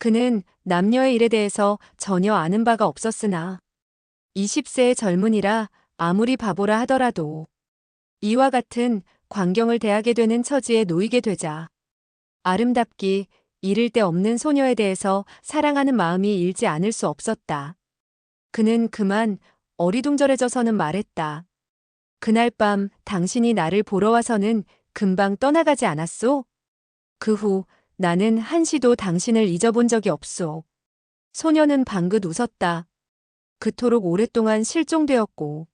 그는 남녀의 일에 대해서 전혀 아는 바가 없었으나 20세의 젊은이라 아무리 바보라 하더라도 이와 같은 광경을 대하게 되는 처지에 놓이게 되자 아름답기 이를 데 없는 소녀에 대해서 사랑하는 마음이 일지 않을 수 없었다. 그는 그만 어리둥절해져서는 말했다. 그날 밤 당신이 나를 보러 와서는 금방 떠나가지 않았소? 그후 나는 한시도 당신을 잊어본 적이 없소. 소녀는 방긋 웃었다. 그토록 오랫동안 실종되었고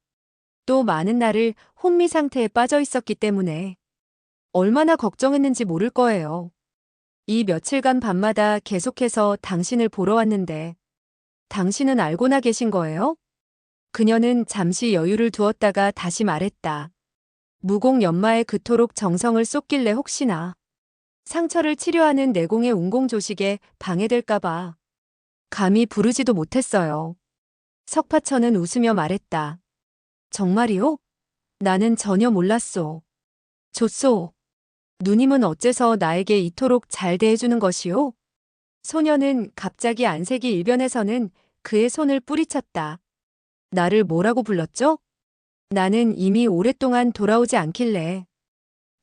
또 많은 날을 혼미 상태에 빠져 있었기 때문에 얼마나 걱정했는지 모를 거예요. 이 며칠간 밤마다 계속해서 당신을 보러 왔는데 당신은 알고나 계신 거예요? 그녀는 잠시 여유를 두었다가 다시 말했다. 무공 연마에 그토록 정성을 쏟길래 혹시나 상처를 치료하는 내공의 운공 조식에 방해될까봐 감히 부르지도 못했어요. 석파천은 웃으며 말했다. 정말이요? 나는 전혀 몰랐소. 좋소. 누님은 어째서 나에게 이토록 잘 대해주는 것이오? 소녀는 갑자기 안색이 일변해서는 그의 손을 뿌리쳤다. 나를 뭐라고 불렀죠? 나는 이미 오랫동안 돌아오지 않길래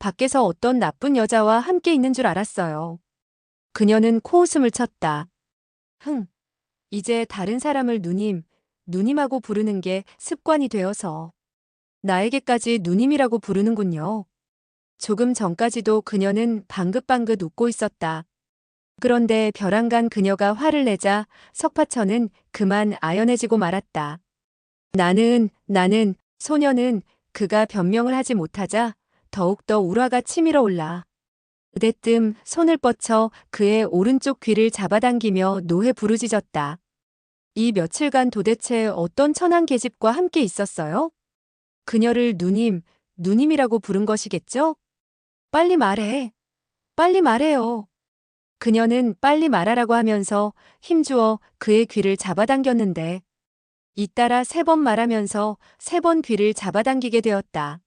밖에서 어떤 나쁜 여자와 함께 있는 줄 알았어요. 그녀는 코웃음을 쳤다. 흥, 이제 다른 사람을 누님, 누님하고 부르는 게 습관이 되어서 나에게까지 누님이라고 부르는군요. 조금 전까지도 그녀는 방긋방긋 웃고 있었다. 그런데 벼랑간 그녀가 화를 내자 석파천은 그만 아연해지고 말았다. 나는, 나는, 소녀는 그가 변명을 하지 못하자 더욱더 울화가 치밀어 올라. 으대뜸 손을 뻗쳐 그의 오른쪽 귀를 잡아당기며 노해 부르짖었다. 이 며칠간 도대체 어떤 천한 계집과 함께 있었어요? 그녀를 누님, 누님이라고 부른 것이겠죠? 빨리 말해. 빨리 말해요. 그녀는 빨리 말하라고 하면서 힘주어 그의 귀를 잡아당겼는데 잇따라 세 번 말하면서 세 번 귀를 잡아당기게 되었다.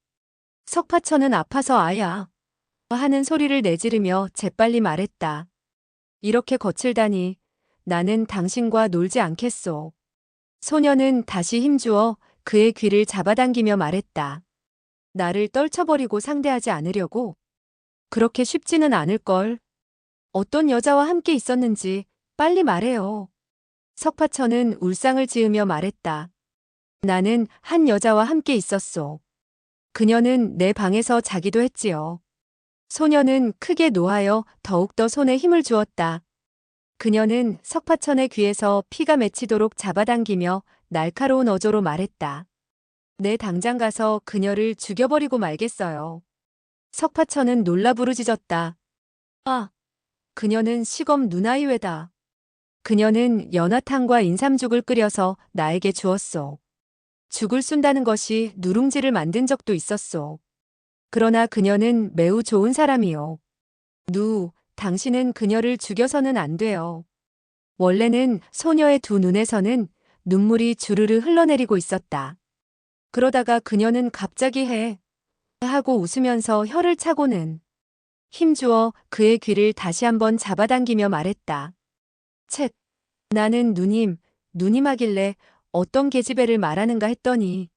석파천은 아파서 아야 하는 소리를 내지르며 재빨리 말했다. 이렇게 거칠다니 나는 당신과 놀지 않겠소. 소녀는 다시 힘주어 그의 귀를 잡아당기며 말했다. 나를 떨쳐버리고 상대하지 않으려고? 그렇게 쉽지는 않을걸. 어떤 여자와 함께 있었는지 빨리 말해요. 석파천은 울상을 지으며 말했다. 나는 한 여자와 함께 있었소. 그녀는 내 방에서 자기도 했지요. 소녀는 크게 노하여 더욱더 손에 힘을 주었다. 그녀는 석파천의 귀에서 피가 맺히도록 잡아당기며 날카로운 어조로 말했다. 내 당장 가서 그녀를 죽여버리고 말겠어요. 석파천은 놀라 부르짖었다. 아, 그녀는 시검 누나이외다. 그녀는 연화탕과 인삼죽을 끓여서 나에게 주었소. 죽을 쏜다는 것이 누룽지를 만든 적도 있었소. 그러나 그녀는 매우 좋은 사람이요. 누, 당신은 그녀를 죽여서는 안 돼요. 원래는 소녀의 두 눈에서는 눈물이 주르르 흘러내리고 있었다. 그러다가 그녀는 갑자기 해 하고 웃으면서 혀를 차고는 힘주어 그의 귀를 다시 한번 잡아당기며 말했다. 쳇, 나는 누님, 누님 하길래 어떤 계집애를 말하는가 했더니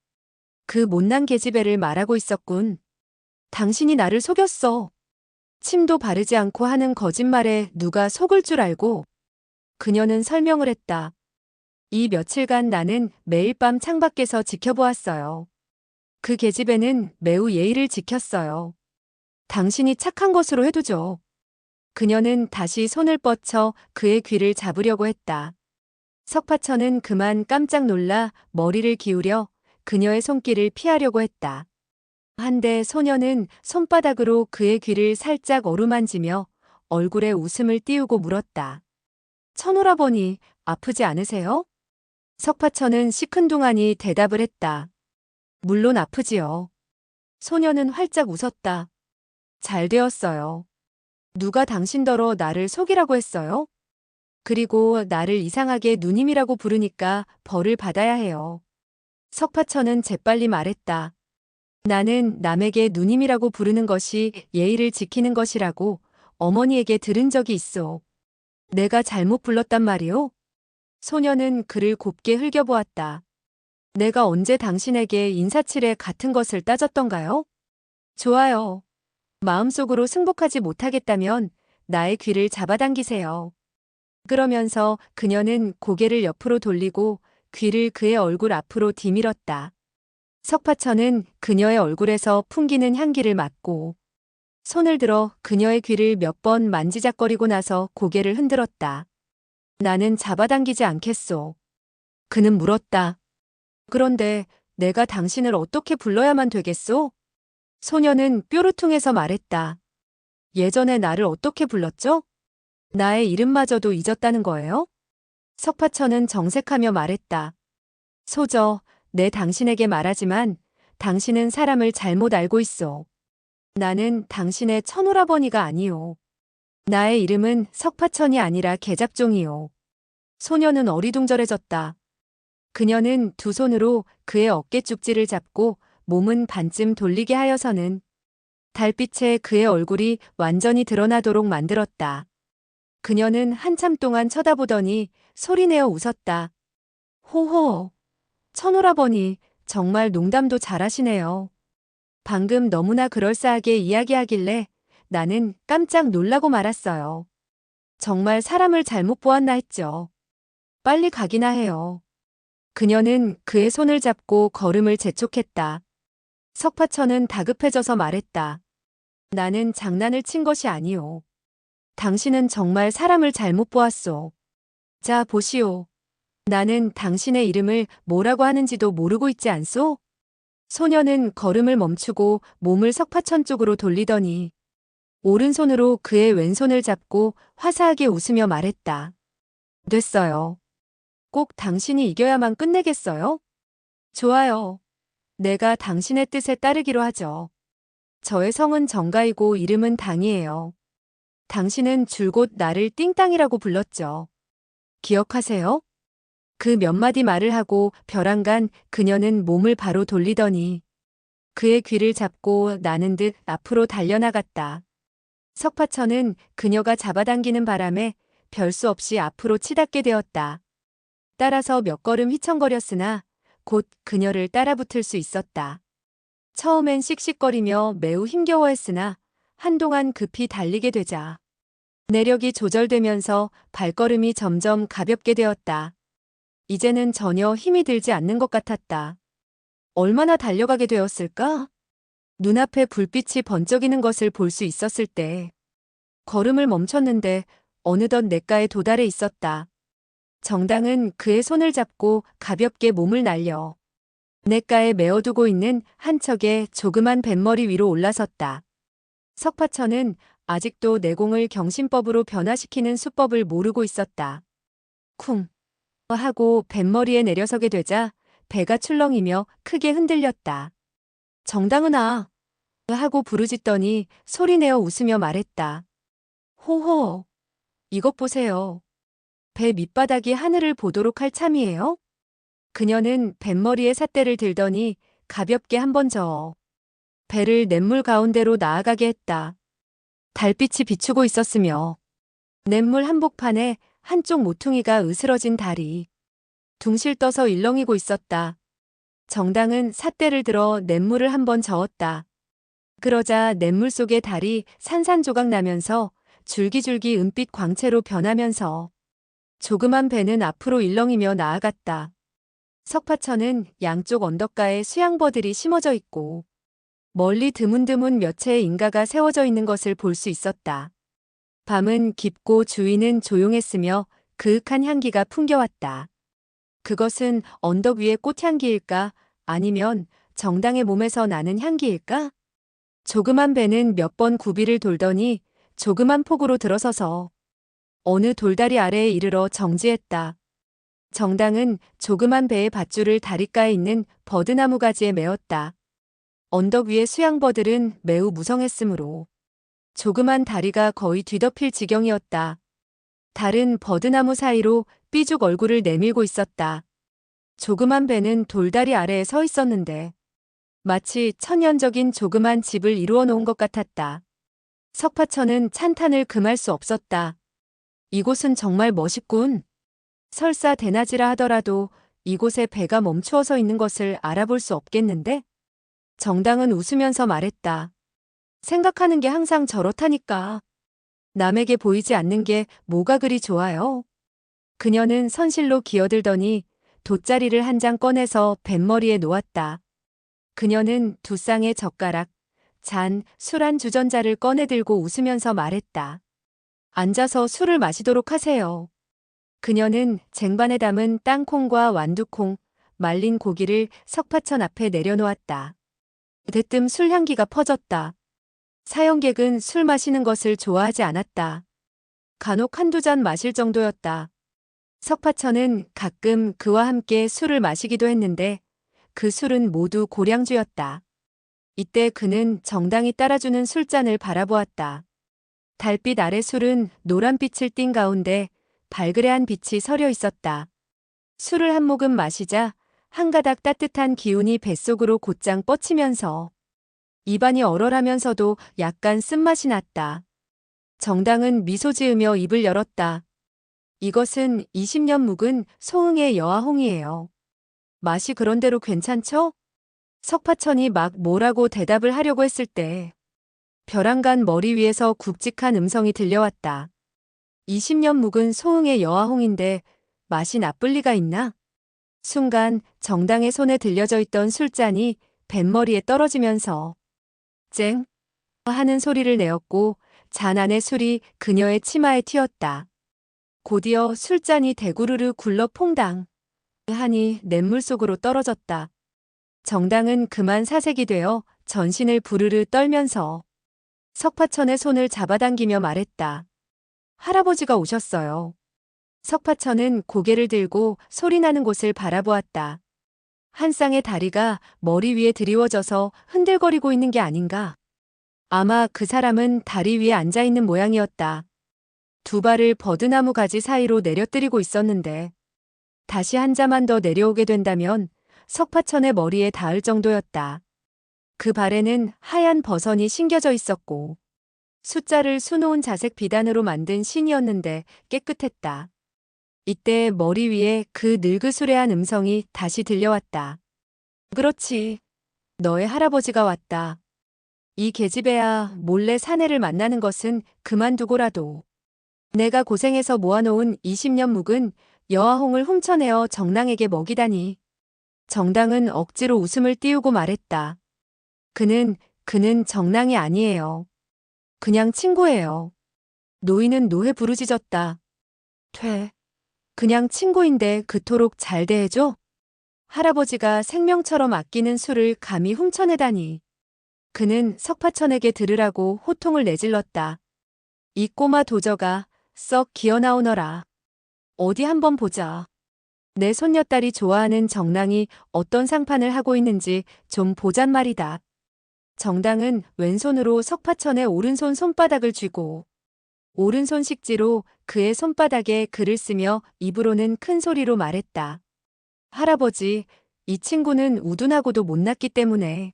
그 못난 계집애를 말하고 있었군. 당신이 나를 속였어. 침도 바르지 않고 하는 거짓말에 누가 속을 줄 알고 그녀는 설명을 했다. 이 며칠간 나는 매일 밤 창밖에서 지켜보았어요. 그 계집애는 매우 예의를 지켰어요. 당신이 착한 것으로 해두죠. 그녀는 다시 손을 뻗쳐 그의 귀를 잡으려고 했다. 석파천은 그만 깜짝 놀라 머리를 기울여 그녀의 손길을 피하려고 했다. 한데 소녀는 손바닥으로 그의 귀를 살짝 어루만지며 얼굴에 웃음을 띄우고 물었다. 천오라버니 아프지 않으세요? 석파천은 시큰둥하니 대답을 했다. 물론 아프지요. 소녀는 활짝 웃었다. 잘 되었어요. 누가 당신더러 나를 속이라고 했어요? 그리고 나를 이상하게 누님이라고 부르니까 벌을 받아야 해요. 석파천은 재빨리 말했다. 나는 남에게 누님이라고 부르는 것이 예의를 지키는 것이라고 어머니에게 들은 적이 있어. 내가 잘못 불렀단 말이오? 소녀는 그를 곱게 흘겨보았다. 내가 언제 당신에게 인사치레 같은 것을 따졌던가요? 좋아요. 마음속으로 승복하지 못하겠다면 나의 귀를 잡아당기세요. 그러면서 그녀는 고개를 옆으로 돌리고 귀를 그의 얼굴 앞으로 디밀었다. 석파천은 그녀의 얼굴에서 풍기는 향기를 맡고 손을 들어 그녀의 귀를 몇 번 만지작거리고 나서 고개를 흔들었다. 나는 잡아당기지 않겠소. 그는 물었다. 그런데 내가 당신을 어떻게 불러야만 되겠소? 소녀는 뾰루퉁해서 말했다. 예전에 나를 어떻게 불렀죠? 나의 이름마저도 잊었다는 거예요? 석파천은 정색하며 말했다. 소저, 내 당신에게 말하지만 당신은 사람을 잘못 알고 있어. 나는 당신의 천오라버니가 아니오. 나의 이름은 석파천이 아니라 계작종이오. 소녀는 어리둥절해졌다. 그녀는 두 손으로 그의 어깨 쪽지를 잡고 몸은 반쯤 돌리게 하여서는 달빛에 그의 얼굴이 완전히 드러나도록 만들었다. 그녀는 한참 동안 쳐다보더니 소리내어 웃었다. 호호. 천오라버니, 정말 농담도 잘하시네요. 방금 너무나 그럴싸하게 이야기하길래 나는 깜짝 놀라고 말았어요. 정말 사람을 잘못 보았나 했죠. 빨리 가기나 해요. 그녀는 그의 손을 잡고 걸음을 재촉했다. 석파천은 다급해져서 말했다. 나는 장난을 친 것이 아니오. 당신은 정말 사람을 잘못 보았소. 자, 보시오. 나는 당신의 이름을 뭐라고 하는지도 모르고 있지 않소? 소녀는 걸음을 멈추고 몸을 석파천 쪽으로 돌리더니 오른손으로 그의 왼손을 잡고 화사하게 웃으며 말했다. 됐어요. 꼭 당신이 이겨야만 끝내겠어요? 좋아요. 내가 당신의 뜻에 따르기로 하죠. 저의 성은 정가이고 이름은 당이에요. 당신은 줄곧 나를 띵땅이라고 불렀죠. 기억하세요? 그 몇 마디 말을 하고 벼랑간 그녀는 몸을 바로 돌리더니 그의 귀를 잡고 나는 듯 앞으로 달려나갔다. 석파천은 그녀가 잡아당기는 바람에 별수 없이 앞으로 치닫게 되었다. 따라서 몇 걸음 휘청거렸으나 곧 그녀를 따라붙을 수 있었다. 처음엔 씩씩거리며 매우 힘겨워했으나 한동안 급히 달리게 되자 내력이 조절되면서 발걸음이 점점 가볍게 되었다. 이제는 전혀 힘이 들지 않는 것 같았다. 얼마나 달려가게 되었을까? 눈앞에 불빛이 번쩍이는 것을 볼 수 있었을 때 걸음을 멈췄는데 어느덧 냇가에 도달해 있었다. 정당은 그의 손을 잡고 가볍게 몸을 날려 냇가에 메어두고 있는 한 척의 조그만 뱃머리 위로 올라섰다. 석파천은 아직도 내공을 경신법으로 변화시키는 수법을 모르고 있었다. 쿵 하고 뱃머리에 내려서게 되자 배가 출렁이며 크게 흔들렸다. 정당은아 하고 부르짖더니 소리내어 웃으며 말했다. 호호 이것 보세요. 배 밑바닥이 하늘을 보도록 할 참이에요? 그녀는 뱃머리에 삿대를 들더니 가볍게 한 번 저어 배를 냇물 가운데로 나아가게 했다. 달빛이 비추고 있었으며 냇물 한복판에 한쪽 모퉁이가 으스러진 달이 둥실 떠서 일렁이고 있었다. 정당은 삿대를 들어 냇물을 한번 저었다. 그러자 냇물 속의 달이 산산조각 나면서 줄기줄기 은빛 광채로 변하면서 조그만 배는 앞으로 일렁이며 나아갔다. 석파천은 양쪽 언덕가에 수양버들이 심어져 있고 멀리 드문드문 몇 채의 인가가 세워져 있는 것을 볼 수 있었다. 밤은 깊고 주위는 조용했으며 그윽한 향기가 풍겨왔다. 그것은 언덕 위의 꽃향기일까 아니면 정당의 몸에서 나는 향기일까? 조그만 배는 몇 번 구비를 돌더니 조그만 폭으로 들어서서 어느 돌다리 아래에 이르러 정지했다. 정당은 조그만 배의 밧줄을 다리가에 있는 버드나무 가지에 메었다. 언덕 위의 수양버들은 매우 무성했으므로 조그만 다리가 거의 뒤덮일 지경이었다. 달은 버드나무 사이로 삐죽 얼굴을 내밀고 있었다. 조그만 배는 돌다리 아래에 서 있었는데 마치 천연적인 조그만 집을 이루어 놓은 것 같았다. 석파천은 찬탄을 금할 수 없었다. 이곳은 정말 멋있군. 설사 대낮이라 하더라도 이곳에 배가 멈추어 서 있는 것을 알아볼 수 없겠는데? 정당은 웃으면서 말했다. 생각하는 게 항상 저렇다니까. 남에게 보이지 않는 게 뭐가 그리 좋아요? 그녀는 선실로 기어들더니 돗자리를 한 장 꺼내서 뱃머리에 놓았다. 그녀는 두 쌍의 젓가락, 잔, 술 한 주전자를 꺼내 들고 웃으면서 말했다. 앉아서 술을 마시도록 하세요. 그녀는 쟁반에 담은 땅콩과 완두콩, 말린 고기를 석파천 앞에 내려놓았다. 대뜸 술 향기가 퍼졌다. 사형객은 술 마시는 것을 좋아하지 않았다. 간혹 한두 잔 마실 정도였다. 석파천은 가끔 그와 함께 술을 마시기도 했는데 그 술은 모두 고량주였다. 이때 그는 정당히 따라주는 술잔을 바라보았다. 달빛 아래 술은 노란빛을 띤 가운데 발그레한 빛이 서려 있었다. 술을 한 모금 마시자 한 가닥 따뜻한 기운이 뱃속으로 곧장 뻗치면서 입안이 얼얼하면서도 약간 쓴맛이 났다. 정당은 미소 지으며 입을 열었다. 이것은 20년 묵은 소흥의 여아홍이에요. 맛이 그런대로 괜찮죠? 석파천이 막 뭐라고 대답을 하려고 했을 때 벼랑간 머리 위에서 굵직한 음성이 들려왔다. 20년 묵은 소흥의 여아홍인데 맛이 나쁠 리가 있나? 순간 정당의 손에 들려져 있던 술잔이 뱃머리에 떨어지면서 쨍 하는 소리를 내었고 잔 안의 술이 그녀의 치마에 튀었다. 곧이어 술잔이 대구르르 굴러 퐁당 하니 냇물 속으로 떨어졌다. 정당은 그만 사색이 되어 전신을 부르르 떨면서 석파천의 손을 잡아당기며 말했다. 할아버지가 오셨어요. 석파천은 고개를 들고 소리나는 곳을 바라보았다. 한 쌍의 다리가 머리 위에 드리워져서 흔들거리고 있는 게 아닌가. 아마 그 사람은 다리 위에 앉아 있는 모양이었다. 두 발을 버드나무 가지 사이로 내려뜨리고 있었는데 다시 한 자만 더 내려오게 된다면 석파천의 머리에 닿을 정도였다. 그 발에는 하얀 버선이 신겨져 있었고 숫자를 수놓은 자색 비단으로 만든 신이었는데 깨끗했다. 이때 머리 위에 그 늙으수레한 음성이 다시 들려왔다. 그렇지. 너의 할아버지가 왔다. 이 계집애야 몰래 사내를 만나는 것은 그만두고라도 내가 고생해서 모아놓은 20년 묵은 여아홍을 훔쳐내어 정당에게 먹이다니. 정당은 억지로 웃음을 띄우고 말했다. 그는, 그는 정랑이 아니에요. 그냥 친구예요. 노인은 노해 부르짖었다. 퇴. 그냥 친구인데 그토록 잘 대해줘? 할아버지가 생명처럼 아끼는 술을 감히 훔쳐내다니. 그는 석파천에게 들으라고 호통을 내질렀다. 이 꼬마 도저가 썩 기어나오너라. 어디 한번 보자. 내 손녀딸이 좋아하는 정랑이 어떤 상판을 하고 있는지 좀 보잔 말이다. 정당은 왼손으로 석파천의 오른손 손바닥을 쥐고 오른손 식지로 그의 손바닥에 글을 쓰며 입으로는 큰 소리로 말했다. 할아버지, 이 친구는 우둔하고도 못났기 때문에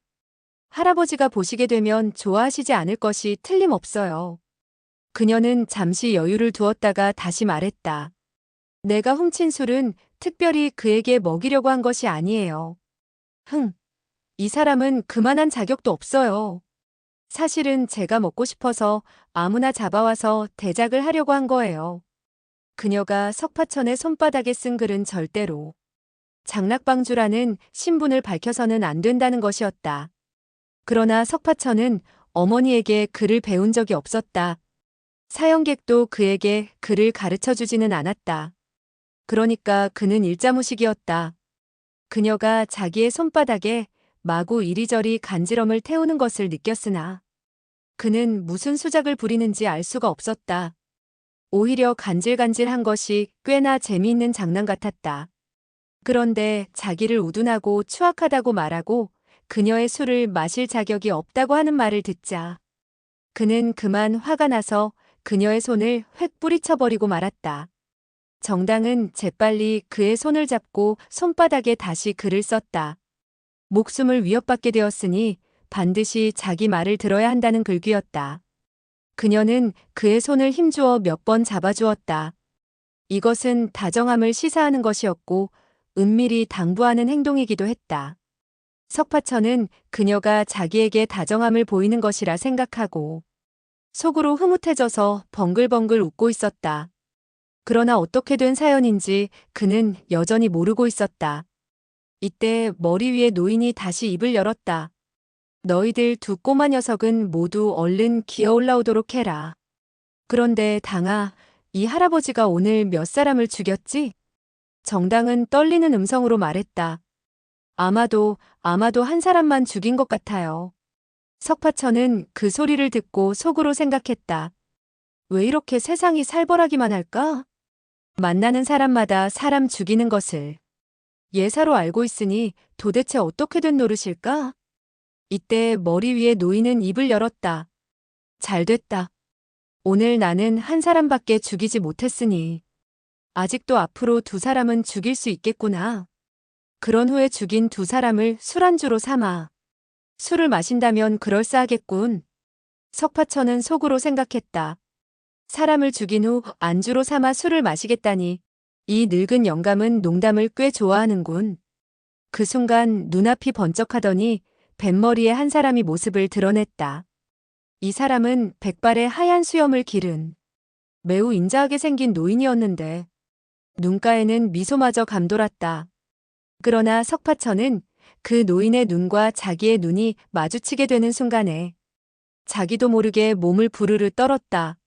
할아버지가 보시게 되면 좋아하시지 않을 것이 틀림없어요. 그녀는 잠시 여유를 두었다가 다시 말했다. 내가 훔친 술은 특별히 그에게 먹이려고 한 것이 아니에요. 흥, 이 사람은 그만한 자격도 없어요. 사실은 제가 먹고 싶어서 아무나 잡아와서 대작을 하려고 한 거예요. 그녀가 석파천의 손바닥에 쓴 글은 절대로 장락방주라는 신분을 밝혀서는 안 된다는 것이었다. 그러나 석파천은 어머니에게 글을 배운 적이 없었다. 사형객도 그에게 글을 가르쳐 주지는 않았다. 그러니까 그는 일자무식이었다. 그녀가 자기의 손바닥에 마구 이리저리 간지럼을 태우는 것을 느꼈으나 그는 무슨 수작을 부리는지 알 수가 없었다. 오히려 간질간질한 것이 꽤나 재미있는 장난 같았다. 그런데 자기를 우둔하고 추악하다고 말하고 그녀의 술을 마실 자격이 없다고 하는 말을 듣자 그는 그만 화가 나서 그녀의 손을 획 뿌리쳐버리고 말았다. 정당은 재빨리 그의 손을 잡고 손바닥에 다시 글을 썼다. 목숨을 위협받게 되었으니 반드시 자기 말을 들어야 한다는 글귀였다. 그녀는 그의 손을 힘주어 몇 번 잡아주었다. 이것은 다정함을 시사하는 것이었고 은밀히 당부하는 행동이기도 했다. 석파천은 그녀가 자기에게 다정함을 보이는 것이라 생각하고 속으로 흐뭇해져서 벙글벙글 웃고 있었다. 그러나 어떻게 된 사연인지 그는 여전히 모르고 있었다. 이때 머리 위에 노인이 다시 입을 열었다. 너희들 두 꼬마 녀석은 모두 얼른 기어 올라오도록 해라. 그런데 당아, 이 할아버지가 오늘 몇 사람을 죽였지? 정당은 떨리는 음성으로 말했다. 아마도, 아마도 한 사람만 죽인 것 같아요. 석파천은 그 소리를 듣고 속으로 생각했다. 왜 이렇게 세상이 살벌하기만 할까? 만나는 사람마다 사람 죽이는 것을 예사로 알고 있으니 도대체 어떻게 된 노릇일까? 이때 머리 위에 노인은 입을 열었다. 잘 됐다. 오늘 나는 한 사람밖에 죽이지 못했으니 아직도 앞으로 두 사람은 죽일 수 있겠구나. 그런 후에 죽인 두 사람을 술안주로 삼아 술을 마신다면 그럴싸하겠군. 석파천은 속으로 생각했다. 사람을 죽인 후 안주로 삼아 술을 마시겠다니 이 늙은 영감은 농담을 꽤 좋아하는군. 그 순간 눈앞이 번쩍하더니 뱃머리에 한 사람이 모습을 드러냈다. 이 사람은 백발의 하얀 수염을 기른 매우 인자하게 생긴 노인이었는데 눈가에는 미소마저 감돌았다. 그러나 석파천은 그 노인의 눈과 자기의 눈이 마주치게 되는 순간에 자기도 모르게 몸을 부르르 떨었다.